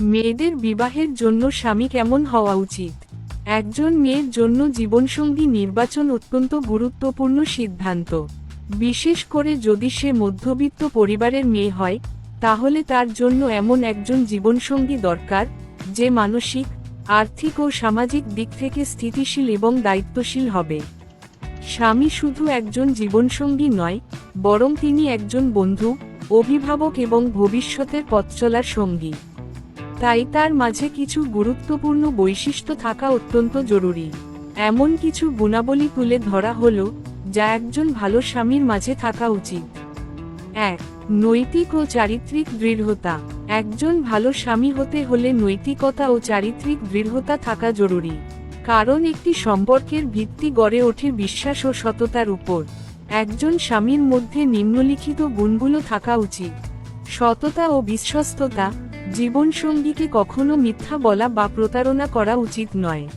মেয়েদের বিবাহের জন্য স্বামী কেমন হওয়া উচিত? একজন মেয়ের জন্য জীবনসঙ্গী নির্বাচন অত্যন্ত গুরুত্বপূর্ণ সিদ্ধান্ত। বিশেষ করে যদি সে মধ্যবিত্ত পরিবারের মেয়ে হয়, তাহলে তার জন্য এমন একজন জীবনসঙ্গী দরকার, যে মানসিক, আর্থিক ও সামাজিক দিক থেকে স্থিতিশীল এবং দায়িত্বশীল হবে। স্বামী শুধু একজন জীবনসঙ্গী নয়, বরং তিনি একজন বন্ধু, অভিভাবক এবং ভবিষ্যতের পথ চলার সঙ্গী। তাই তার মাঝে কিছু গুরুত্বপূর্ণ বৈশিষ্ট্য থাকা অত্যন্ত জরুরি। এমন কিছু গুণাবলী তুলে ধরা হলো, যা একজন ভালো স্বামীর মাঝে থাকা উচিত। এক, নৈতিক ও চারিত্রিক দৃঢ়তা। একজন ভালো স্বামী হতে হলে নৈতিকতা ও চারিত্রিক দৃঢ়তা থাকা জরুরি। কারণ একটি সম্পর্কের ভিত্তি গড়ে ওঠে বিশ্বাস ও সততার উপর। একজন স্বামীর মধ্যে নিম্নলিখিত গুণগুলো থাকা উচিত। সততা ও বিশ্বস্ততা জীবনসঙ্গীকে কখনো মিথ্যা বলা বা প্রতারণা করা উচিত নয়।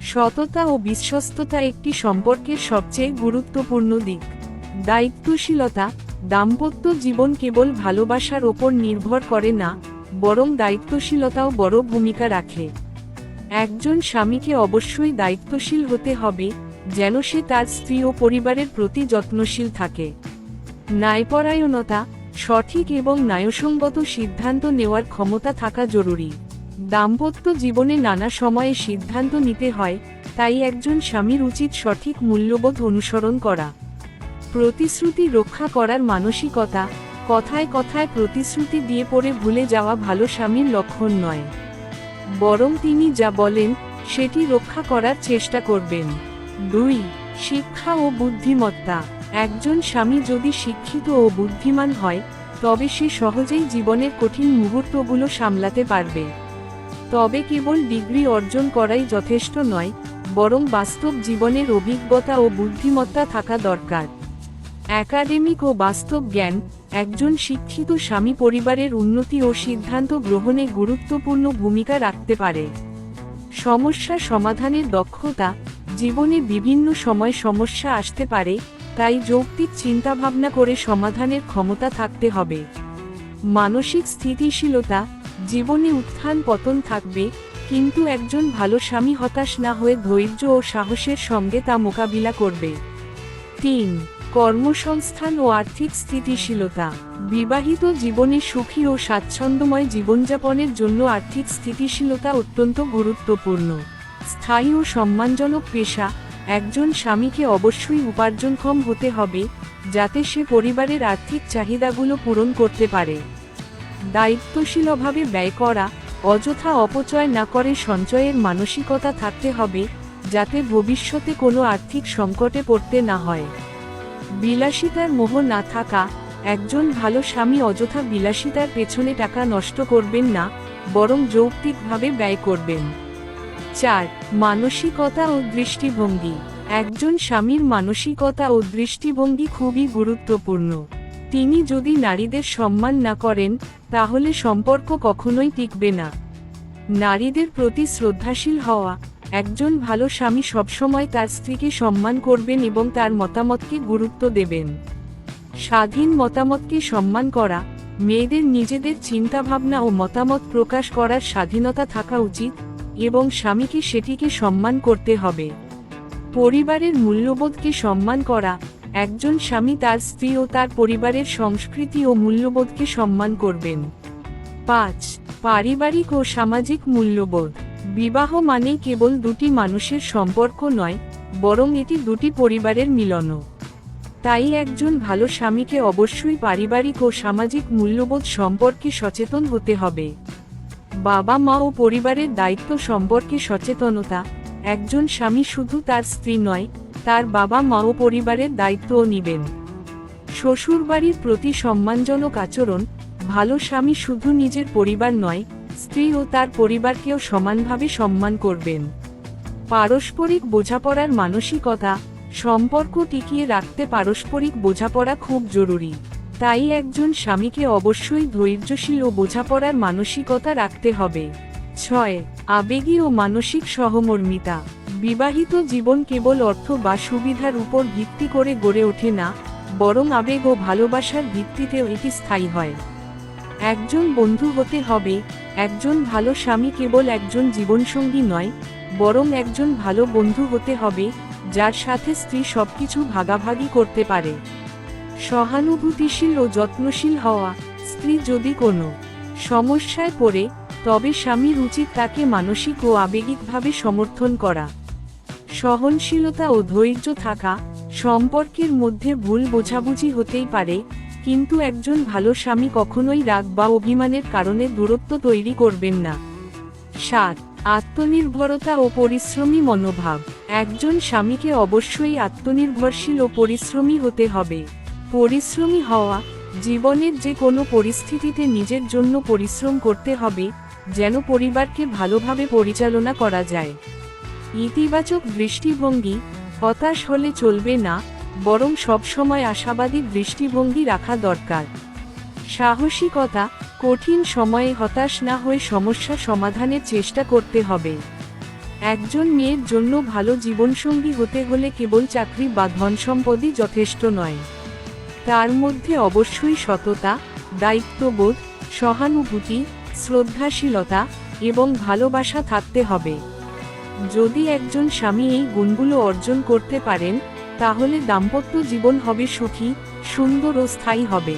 সততা ও বিশ্বস্ততা একটি সম্পর্কের সবচেয়ে গুরুত্বপূর্ণ দিক। দায়িত্বশীলতা, দাম্পত্য জীবন কেবল ভালোবাসার ওপর নির্ভর করে না, বরং দায়িত্বশীলতাও বড় ভূমিকা রাখে। একজন স্বামীকে অবশ্যই দায়িত্বশীল হতে হবে, যেন সে তার স্ত্রী ও পরিবারের প্রতি যত্নশীল থাকে। ন্যায়পরায়ণতা সঠিক এবং ন্যায়সঙ্গত সিদ্ধান্ত নেওয়ার ক্ষমতা থাকা জরুরি। দাম্পত্য জীবনে নানা সময়ে সিদ্ধান্ত নিতে হয়, তাই একজন স্বামীর উচিত সঠিক মূল্যবোধ অনুসরণ করা। প্রতিশ্রুতি রক্ষা করার মানসিকতা, কথায় কথায় প্রতিশ্রুতি দিয়ে পড়ে ভুলে যাওয়া ভালো স্বামীর লক্ষণ নয়। বরং তিনি যা বলেন, সেটি রক্ষা করার চেষ্টা করবেন। দুই, শিক্ষা ও বুদ্ধিমত্তা। একজন স্বামী যদি শিক্ষিত ও বুদ্ধিমান হয়, তবে সে সহজেই জীবনের কঠিন মুহূর্তগুলো সামলাতে পারবে। তবে কেবল ডিগ্রি অর্জন করাই যথেষ্ট নয়, বরং বাস্তব জীবনের অভিজ্ঞতা ও বুদ্ধিমত্তা থাকা দরকার। একাডেমিক ও বাস্তব জ্ঞান, একজন শিক্ষিত স্বামী পরিবারের উন্নতি ও সিদ্ধান্ত গ্রহণে গুরুত্বপূর্ণ ভূমিকা রাখতে পারে। সমস্যা সমাধানের দক্ষতা, জীবনে বিভিন্ন সময় সমস্যা আসতে পারে তাই যৌক্তিক চিন্তাভাবনা করে সমাধানের ক্ষমতা থাকতে হবে। মানসিক স্থিতিশীলতা, জীবনে উত্থান পতন থাকবে, কিন্তু একজন ভালো স্বামী হতাশ না হয়ে ধৈর্য ও সাহসের সঙ্গে তা মোকাবিলা করবে। তিন, কর্মসংস্থান ও আর্থিক স্থিতিশীলতা। বিবাহিত জীবনে সুখী ও স্বাচ্ছন্দ্যময় জীবনযাপনের জন্য আর্থিক স্থিতিশীলতা অত্যন্ত গুরুত্বপূর্ণ। স্থায়ী ও সম্মানজনক পেশা একজন স্বামীকে অবশ্যই উপার্জনক্ষম হতে হবে, যাতে সে পরিবারের আর্থিক চাহিদাগুলো পূরণ করতে পারে। দায়িত্বশীলভাবে ব্যয় করা, অযথা অপচয় না করে সঞ্চয়ের মানসিকতা থাকতে হবে, যাতে ভবিষ্যতে কোনো আর্থিক সংকটে পড়তে না হয়। বিলাসিতার মোহ না থাকা, একজন ভালো স্বামী অযথা বিলাসিতার পেছনে টাকা নষ্ট করবেন না, বরং যৌক্তিকভাবে ব্যয় করবেন। চার, মানসিকতা ও দৃষ্টিভঙ্গি। একজন স্বামীর মানসিকতা ও দৃষ্টিভঙ্গি খুবই গুরুত্বপূর্ণ। তিনি যদি নারীদের সম্মান না করেন, তাহলে সম্পর্ক কখনোই টিকবে না। নারীদের প্রতি শ্রদ্ধাশীল হওয়া, একজন ভালো স্বামী সবসময় তার স্ত্রীকে সম্মান করবেন এবং তার মতামতকে গুরুত্ব দেবেন। স্বাধীন মতামতকে সম্মান করা, মেয়েদের নিজেদের চিন্তাভাবনা ও মতামত প্রকাশ করার স্বাধীনতা থাকা উচিত। এবং স্বামীকে সেটিকে সম্মান করতে হবে। পরিবারের মূল্যবোধকে সম্মান করা, একজন স্বামী তার স্ত্রী ও তার পরিবারের সংস্কৃতি ও মূল্যবোধকে সম্মান করবেন। পাঁচ, পারিবারিক ও সামাজিক মূল্যবোধ। বিবাহ মানে কেবল দুটি মানুষের সম্পর্ক নয়, বরং এটি দুটি পরিবারের মিলনও। তাই একজন ভালো স্বামীকে অবশ্যই পারিবারিক ও সামাজিক মূল্যবোধ সম্পর্কে সচেতন হতে হবে। বাবা মা ও পরিবারের দায়িত্ব সম্পর্কে সচেতনতা। একজন স্বামী শুধু তার স্ত্রী নয়, তার বাবা মা ও পরিবারের দায়িত্বও নিবেন। শ্বশুরবাড়ির প্রতি সম্মানজনক আচরণ, ভালো স্বামী শুধু নিজের পরিবার নয়, স্ত্রী ও তার পরিবারকেও সমানভাবে সম্মান করবেন। পারস্পরিক বোঝাপড়ার মানসিকতা, সম্পর্ক টিকিয়ে রাখতে পারস্পরিক বোঝাপড়া খুব জরুরি। তাই একজন স্বামীকে অবশ্যই ধৈর্যশীল ও বোঝাপড়ার মানসিকতা রাখতে হবে। ছয়, আবেগী ও মানসিক সহমর্মিতা। বিবাহিত জীবন কেবল অর্থ বা সুবিধার উপর ভিত্তি করে গড়ে ওঠে না, বরং আবেগ ও ভালোবাসার ভিত্তিতেও এটি স্থায়ী হয়। একজন বন্ধু হতে হবে, একজন ভালো স্বামী কেবল একজন জীবনসঙ্গী নয়, বরং একজন ভালো বন্ধু হতে হবে, যার সাথে স্ত্রী সবকিছু ভাগাভাগি করতে পারে। সহানুভূতিশীল ও যত্নশীল হওয়া স্ত্রী যদি কোনো সমস্যায় পড়ে, তবে স্বামীর উচিত তাকে মানসিক ও আবেগিকভাবে সমর্থন করা। সহনশীলতা ও ধৈর্য থাকা সম্পর্কের মধ্যে ভুল বোঝাবুঝি হতেই পারে, কিন্তু একজন ভালো স্বামী কখনোই রাগ বা অভিমানের কারণে দূরত্ব তৈরি করবেন না। সাত, আত্মনির্ভরতা ও পরিশ্রমী মনোভাব। একজন স্বামীকে অবশ্যই আত্মনির্ভরশীল ও পরিশ্রমী হতে হবে। পরিশ্রমী হওয়া, জীবনের যে কোনো পরিস্থিতিতে নিজের জন্য পরিশ্রম করতে হবে, যেন পরিবারকে ভালোভাবে পরিচালনা করা যায়। ইতিবাচক দৃষ্টিভঙ্গি, হতাশ হলে চলবে না, বরং সবসময় আশাবাদী দৃষ্টিভঙ্গি রাখা দরকার। সাহসিকতা, কঠিন সময়ে হতাশ না হয়ে সমস্যা সমাধানের চেষ্টা করতে হবে। একজন মেয়ের জন্য ভালো জীবনসঙ্গী হতে হলে কেবল চাকরি বা ধন সম্পদই যথেষ্ট নয়। তার মধ্যে অবশ্যই সততা, দায়িত্ববোধ, সহানুভূতি, শ্রদ্ধাশীলতা এবং ভালোবাসা থাকতে হবে। যদি একজন স্বামী এই গুণগুলো অর্জন করতে পারেন, তাহলে দাম্পত্য জীবন হবে সুখী, সুন্দর ও স্থায়ী হবে।